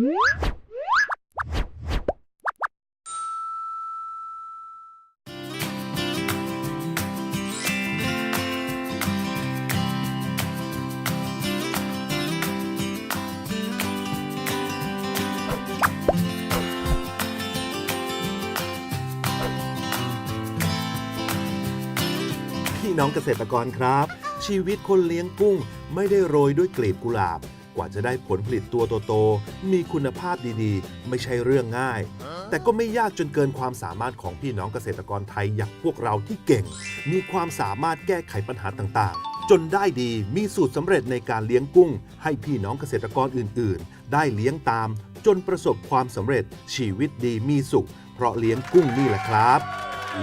พี่น้องเกษตรกรครับ ชีวิตคนเลี้ยงกุ้งไม่ได้โรยด้วยกลีบกุหลาบ กว่าจะได้ผลผลิตตัวโตๆมีคุณภาพดีๆ ไม่ใช่เรื่องง่าย แต่ก็ไม่ยากจนเกินความสามารถของพี่น้องเกษตรกรไทยอย่างพวกเราที่เก่ง มีความสามารถแก้ไขปัญหาต่างๆ จนได้ดีมีสูตรสำเร็จในการเลี้ยงกุ้ง ให้พี่น้องเกษตรกรอื่นๆ ได้เลี้ยงตาม จนประสบความสำเร็จชีวิตดีมีสุข เพราะเลี้ยงกุ้งนี่แหละครับ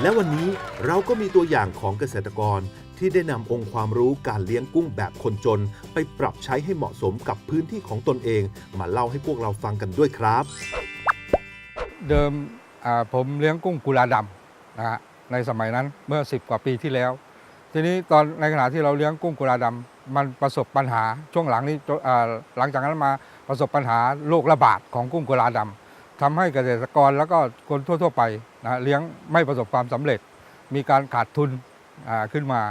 และวันนี้เราก็มีตัวอย่างของเกษตรกร ที่ได้นำองค์ความรู้การเลี้ยงกุ้งแบบคนจน ไปปรับใช้ให้เหมาะสมกับพื้นที่ของตนเอง มาเล่าให้พวกเราฟังกันด้วยครับ เดิมอ่าผมเลี้ยงกุ้งกุลาดำนะฮะในสมัยนั้นเมื่อ 10 กว่าปีที่แล้ว ทีนี้ตอนในขณะที่เราเลี้ยงกุ้งกุลาดำมันประสบปัญหาช่วงหลังนี้อ่าหลังจากนั้นมาประสบปัญหาโรคระบาดของกุ้งกุลาดำทำให้เกษตรกรแล้วก็คนทั่ว ๆ ไปนะเลี้ยงไม่ประสบความสำเร็จ มีการขาดทุนขึ้นมา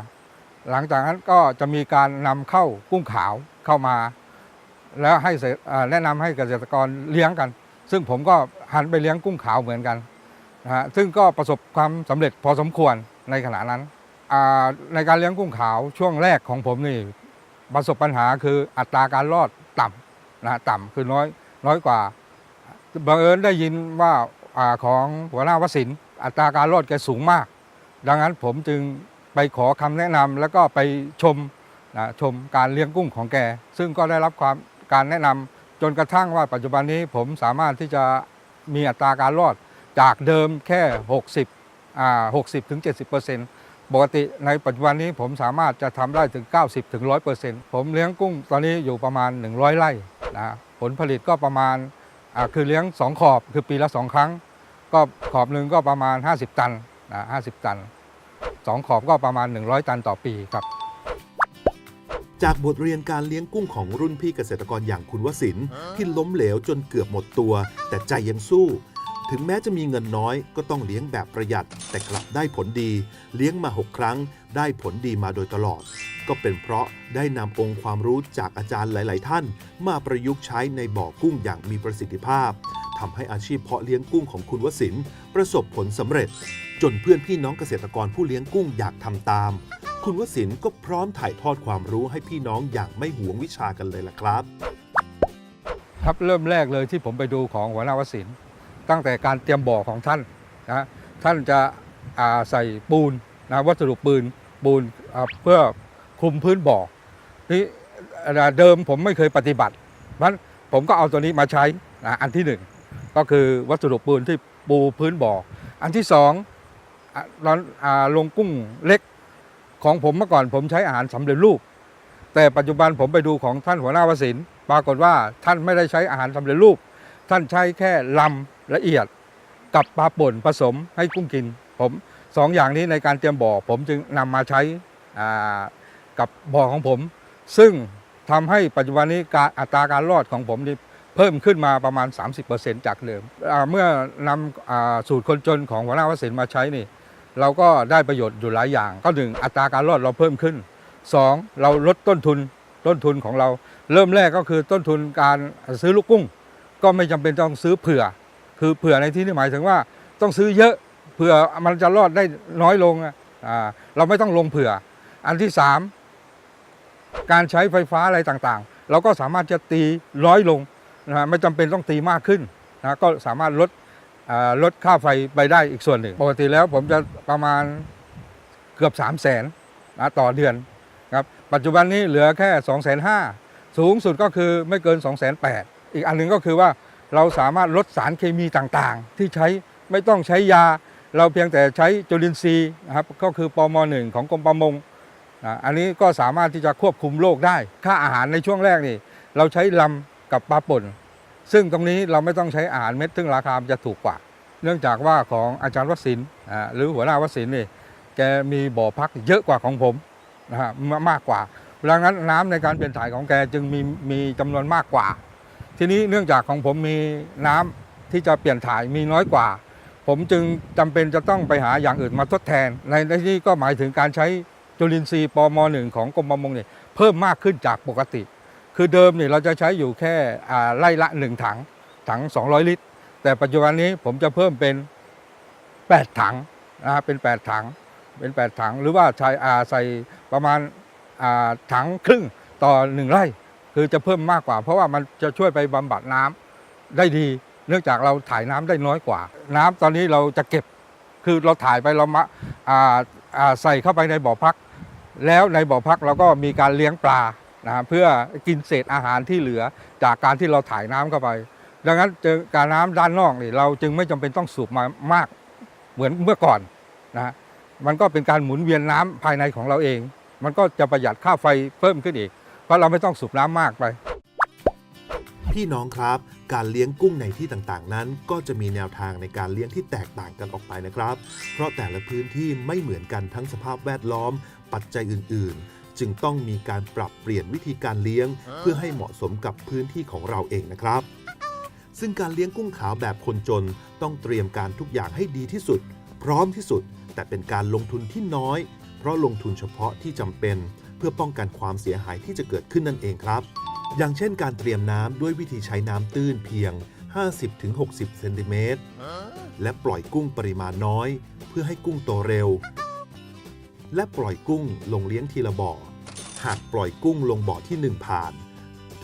หลังจากนั้นก็จะมีการนำเข้ากุ้งขาวเข้ามา แล้วให้แนะนำให้เกษตรกรเลี้ยงกัน ซึ่งผมก็หันไปเลี้ยงกุ้งขาวเหมือนกันนะฮะซึ่งก็ประสบความสำเร็จพอสมควรในขณะนั้น ในการเลี้ยงกุ้งขาวช่วงแรกของผมนี่ประสบปัญหาคืออัตราการรอดต่ำนะต่ำคือน้อยน้อยกว่าบังเอิญได้ยินว่าอของหัวหน้าวสินทร์อัตราการรอดแกสูงมาก ดังนั้นผมจึง ไปขอคำแนะนำแล้วก็ไปชมนะชมการเลี้ยงกุ้งของแก ซึ่งก็ได้รับความการแนะนำจนกระทั่งว่าปัจจุบันนี้ผมสามารถที่จะมีอัตราการรอดจากเดิมแค่ 60อ่า60ถึง70ปกติในปัจจุบันนี้ผมสามารถจะทำได้ถึง 90ถึง100ผมเลี้ยงกุ้งตอนนี้อยู่ประมาณ 100 ไร่นะผลผลิตก็ประมาณอ่าคือเลี้ยง 2 ขอบคือปีละ 2 ครั้ง ก็ขอบหนึ่งก็ประมาณ 50 ตันนะ50 ตัน 2 ขอบก็ประมาณ 100 ตันต่อปีครับ จากบทเรียนการเลี้ยงกุ้งของรุ่นพี่เกษตรกรอย่างคุณวสินที่ล้มเหลวจนเกือบหมดตัว แต่ใจยังสู้ ถึงแม้จะมีเงินน้อยก็ต้องเลี้ยงแบบประหยัด แต่กลับได้ผลดี เลี้ยงมา 6 ครั้ง ได้ผลดีมาโดยตลอด ก็เป็นเพราะได้นำองค์ความรู้จากอาจารย์หลาย ๆ ท่าน มาประยุกต์ใช้ในบ่อกุ้งอย่างมีประสิทธิภาพทำให้อาชีพเพาะเลี้ยงกุ้งของคุณวสินประสบผลสำเร็จ จนเพื่อนพี่น้องเกษตรกรผู้เลี้ยงกุ้งอยากทำตาม คุณวสินก็พร้อมถ่ายทอดความรู้ให้พี่น้องอย่างไม่หวงวิชากันเลยล่ะครับ ครับเริ่มแรกเลยที่ผมไปดูของหัวหน้าวสินตั้งแต่การเตรียมบ่อของท่านนะท่านจะใส่ปูนนะวัสดุปืนปูนเพื่อคลุมพื้นบ่อนี่เดิมผมไม่เคยปฏิบัติเพราะฉะนั้นผมก็เอาตัวนี้มาใช้นะอันที่หนึ่งก็คือวัสดุปืนที่ปูพื้นบ่อ อันที่สอง อะตอนอลงกุ้งเล็กของผมเมื่อก่อนผมใช้อาหารสำเร็จรูป แต่ปัจจุบันผมไปดูของท่านหัวหน้าวสินปรากฏว่าท่านไม่ได้ใช้อาหารสำเร็จรูป ท่านใช้แค่ลำละเอียดกับปลาป่นผสมให้กุ้งกิน ผมสองอย่างนี้ในการเตรียมบ่อ ผมจึงนำมาใช้กับบ่อของผม ซึ่งทำให้ปัจจุบันนี้การอัตราการรอดของผมนี่เพิ่มขึ้นมาประมาณ 30%จากเดิมเมื่อนำอสูตรคนจนของหัวหน้าวสินมาใช้นี่ เราก็ได้ประโยชน์อยู่หลายอย่าง ก็หนึ่งอัตราการรอดเราเพิ่มขึ้นสองเราลดต้นทุนต้นทุนของเรา เริ่มแรกก็คือต้นทุนการซื้อลูกกุ้ง ก็ไม่จำเป็นต้องซื้อเผื่อ คือเผื่อในที่นี้หมายถึงว่าต้องซื้อเยอะเผื่อมันจะรอดได้น้อยลงอ่าเราไม่ต้องลงเผื่อ อันที่สามการใช้ไฟฟ้าอะไรต่างๆ เราก็สามารถจะตีน้อยลงนะไม่จำเป็นต้องตีมากขึ้นนะก็สามารถลด ลดค่าไฟไปได้อีกส่วนหนึ่ง ปกติแล้วผมจะประมาณเกือบ 3 0 0แสนนะต่อเดือนครับปัจจุบันนี้เหลือแค่ 2 5 0 0 0สูงสุดก็คือไม่เกิน 2 8 0 0 0อีกอันหนึ่งก็คือว่าเราสามารถลดสารเคมีต่างๆ ที่ใช้ไม่ต้องใช้ยา เราเพียงแต่ใช้จุลินทรีย์นะครับก็คือปมหนึ่งของกรมประมงอันนี้ก็สามารถที่จะควบคุมโรคได้ ค่าอาหารในช่วงแรกนี่ เราใช้ลำกับปลาป่น ซึ่งตรงนี้เราไม่ต้องใช้อาหารเม็ด ซึ่งราคามันจะถูกกว่า เนื่องจากว่าของอาจารย์วสินหรือหัวหน้าวสินนี่แกมีบ่อพักเยอะกว่าของผมนะฮะมามากกว่าดังนั้นน้ำในการเปลี่ยนถ่ายของแกจึงมีมีจำนวนมากกว่า ทีนี้เนื่องจากของผมมีน้ำที่จะเปลี่ยนถ่ายมีน้อยกว่า ผมจึงจำเป็นจะต้องไปหาอย่างอื่นมาทดแทนในในที่นี้ก็หมายถึงการใช้จุลินทรีย์ปมหนึ่งของกรมประมงเนี่ยเพิ่มมากขึ้นจากปกติ คือเดิมเนี่ยเราจะใช้อยู่แค่ไร่ละ 1 ถังถัง 200 ลิตร แต่ปัจจุบันนี้ผมจะเพิ่มเป็น 8 ถังนะฮะเป็น 8 ถังเป็น 8 ถัง หรือว่าใช้ใส่ประมาณาถังครึ่งต่อ 1 ไร่ คือจะเพิ่มมากกว่า เพราะว่ามันจะช่วยไปบำบัดน้ำได้ดี เนื่องจากเราถ่ายน้ำได้น้อยกว่า น้ำตอนนี้เราจะเก็บคือเราถ่ายไปเรามาาาใส่เข้าไปในบ่อพัก แล้วในบ่อพักเราก็มีการเลี้ยงปลา นะเพื่อกินเศษอาหารที่เหลือจากการที่เราถ่ายน้ำเข้าไป ดังนั้นเจอการน้ำด้านนอกนี่เราจึงไม่จำเป็นต้องสูบมามากเหมือนเมื่อก่อนนะฮะมันก็เป็นการหมุนเวียนน้ำภายในของเราเอง มันก็จะประหยัดค่าไฟเพิ่มขึ้นอีก เพราะเราไม่ต้องสูบน้ำมากไป พี่น้องครับ การเลี้ยงกุ้งในที่ต่างๆ นั้น ก็จะมีแนวทางในการเลี้ยงที่แตกต่างกันออกไปนะครับ เพราะแต่ละพื้นที่ไม่เหมือนกันทั้งสภาพแวดล้อม ปัจจัยอื่น ๆ จึงต้องมีการปรับเปลี่ยนวิธีการเลี้ยง เพื่อให้เหมาะสมกับพื้นที่ของเราเองนะครับ ซึ่งการเลี้ยงกุ้งขาวแบบคนจนต้องเตรียมการทุกอย่างให้ดีที่สุด พร้อมที่สุด แต่เป็นการลงทุนที่น้อย เพราะลงทุนเฉพาะที่จำเป็น เพื่อป้องกันความเสียหายที่จะเกิดขึ้นนั่นเองครับ อย่างเช่น การเตรียมน้ำด้วยวิธีใช้น้ำตื้นเพียง 50-60 เซนติเมตร และปล่อยกุ้งปริมาณน้อย เพื่อให้กุ้งโตเร็ว และปล่อยกุ้งลงเลี้ยงทีละบ่อ หากปล่อยกุ้งลงบ่อที่ 1 ผ่าน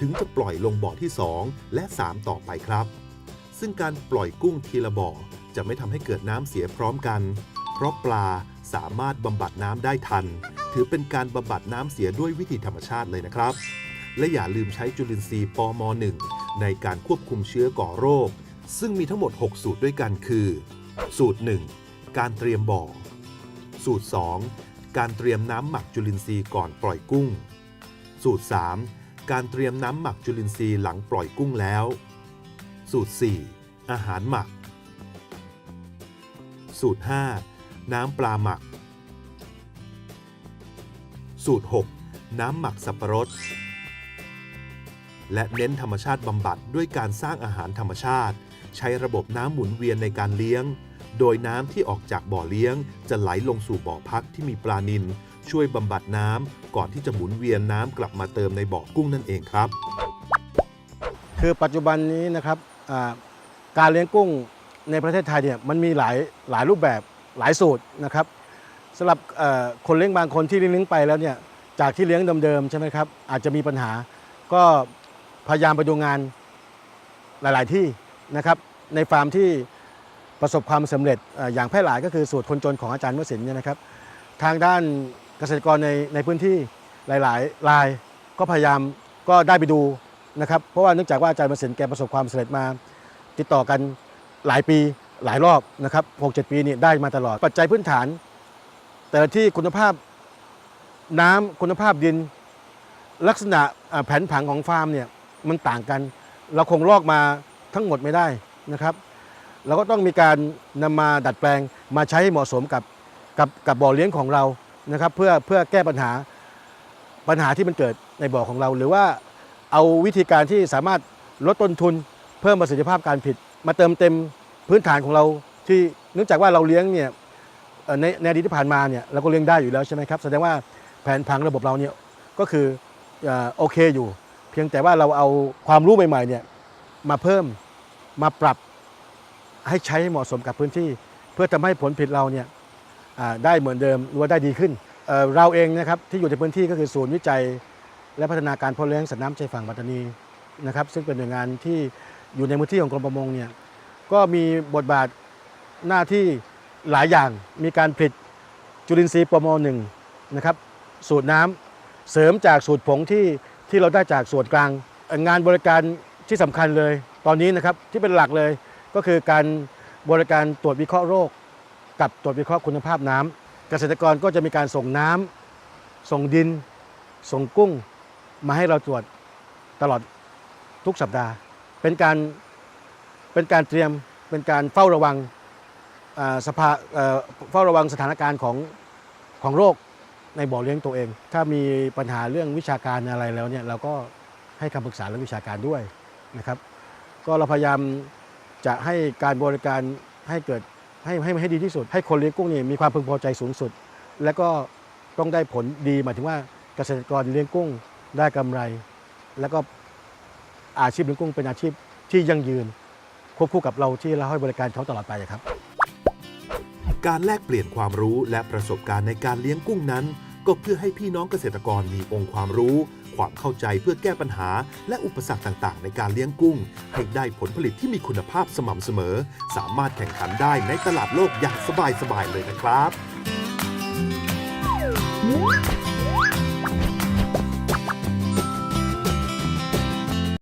ถึงจะปล่อยลงบ่อที่ 2 และ 3 ต่อไปครับ ซึ่งการปล่อยกุ้งทีละบ่อจะไม่ทำให้เกิดน้ำเสียพร้อมกัน เพราะปลาสามารถบำบัดน้ำได้ทัน ถือเป็นการบำบัดน้ำเสียด้วยวิธีธรรมชาติเลยนะครับ และอย่าลืมใช้จุลินทรีย์ปม .1 ในการควบคุมเชื้อก่อโรค ซึ่งมีทั้งหมด 6 สูตรด้วยกันคือ สูตร 1 การเตรียมบ่อ สูตร 2 การเตรียมน้ำหมักจุลินทรีย์ก่อนปล่อยกุ้ง สูตร 3 การเตรียมน้ำหมักจุลินทรีย์หลังปล่อยกุ้งแล้ว สูตร 4 อาหารหมัก สูตร 5 น้ำปลาหมัก สูตร 6 น้ำหมักสับปะรด และเน้นธรรมชาติบำบัดด้วยการสร้างอาหารธรรมชาติ ใช้ระบบน้ำหมุนเวียนในการเลี้ยง โดยน้ำที่ออกจากบ่อเลี้ยง จะไหลลงสู่บ่อพักที่มีปลานิลช่วยบำบัดน้ำก่อนที่จะหมุนเวียนน้ำกลับมาเติมในบ่อกุ้งนั่นเองครับ คือปัจจุบันนี้นะครับอ่าการเลี้ยงกุ้งในประเทศไทยเนี่ยมันมีหลายหลายรูปแบบหลายสูตรนะครับสำหรับเอ่อคนเลี้ยงบางคนที่เลี้ยงไปแล้วเนี่ยจากที่เลี้ยงเดิมๆใช่ไหมครับอาจจะมีปัญหา ก็พยายามไปดูงานหลาย ๆที่นะครับในฟาร์มที่ ประสบความสำเร็จอย่างแพร่หลายก็คือสูตรคนจนของอาจารย์วสินทร์เนี่ยนะครับ ทางด้านเกษตรกรในในพื้นที่หลายๆรายก็พยายามก็ได้ไปดูนะครับ เพราะว่าเนื่องจากว่าอาจารย์มาสินแกประสบความสำเร็จมา ติดต่อกันหลายปีหลายรอบนะครับ6-7ปีนี่ได้มาตลอด ปัจจัยพื้นฐาน แต่ที่คุณภาพน้ำคุณภาพดิน ลักษณะแผนผังของฟาร์มเนี่ยมันต่างกัน เราคงลอกมาทั้งหมดไม่ได้นะครับ เราก็ต้องมีการนำมาดัดแปลงมาใช้ให้เหมาะสมกับกับกับบ่อเลี้ยงของเรานะครับเพื่อเพื่อแก้ปัญหาปัญหาที่มันเกิดในบ่อของเรา หรือว่าเอาวิธีการที่สามารถลดต้นทุน เพิ่มประสิทธิภาพการผลิตมาเติมเต็มพื้นฐานของเราที่เนื่องจากว่าเราเลี้ยงเนี่ยในในอดีตที่ผ่านมาเนี่ยเราก็เลี้ยงได้อยู่แล้วใช่ไหมครับแสดงว่าแผนผังระบบเราเนี่ยก็คืออโอเคอยู่ เพียงแต่ว่าเราเอาความรู้ใหม่ๆเนี่ยมาเพิ่มมาปรับ ให้ใช้ให้เหมาะสมกับพื้นที่ เพื่อทำให้ผลผลิตเราเนี่ยได้เหมือนเดิมหรือว่าได้ดีขึ้นเเราเองนะครับที่อยู่ในพื้นที่ก็คือศูนย์วิจัย และพัฒนาการเพาะเลี้ยงสัตว์น้ำชายฝั่งปัตตานีนะครับ ซึ่งเป็นหน่วยงานที่อยู่ในพื้นที่ของกรมประมงเนี่ยก็มีบทบาทหน้าที่หลายอย่างมีการผลิตจุลินทรีย์ปมหนึ่งนะครับสูตรน้ำเสริมจากสูตรผงที่ที่เราได้จากส่วนกลาง งานบริการที่สำคัญเลย ตอนนี้นะครับที่เป็นหลักเลย ก็คือการบริการตรวจวิเคราะห์โรค กับตรวจวิเคราะห์คุณภาพน้ำเกษตรกรก็จะมีการส่งน้ำส่งดิน ส่งกุ้ง มาให้เราตรวจตลอดทุกสัปดาห์ เป็นการเป็นการเตรียมเป็นการเฝ้าระวังสภาเอ่อเฝ้าระวังสถานการณ์ของของโรคในบ่อเลี้ยงตัวเอง ถ้ามีปัญหาเรื่องวิชาการอะไรแล้วเนี่ยเราก็ให้คำปรึกษาเรื่องวิชาการด้วยนะครับ ก็เราพยายาม จะให้การบริการให้เกิดให้ให้ให้ดีที่สุด ให้คนเลี้ยงกุ้งนี่มีความพึงพอใจสูงสุด และก็ต้องได้ผลดีหมายถึงว่าเกษตรกรเลี้ยงกุ้งได้กำไร แล้วก็อาชีพเลี้ยงกุ้งเป็นอาชีพที่ยั่งยืนควบคู่กับเราที่เราให้บริการเขาตลอดไปครับ การแลกเปลี่ยนความรู้และประสบการณ์ในการเลี้ยงกุ้งนั้น ก็เพื่อให้พี่น้องเกษตรกรมีองค์ความรู้ ความเข้าใจเพื่อแก้ปัญหา และอุปสรรคต่างๆ ในการเลี้ยงกุ้ง ให้ได้ผลผลิตที่มีคุณภาพสม่ำเสมอ สามารถแข่งขันได้ในตลาดโลกอย่างสบายๆเลยนะครับ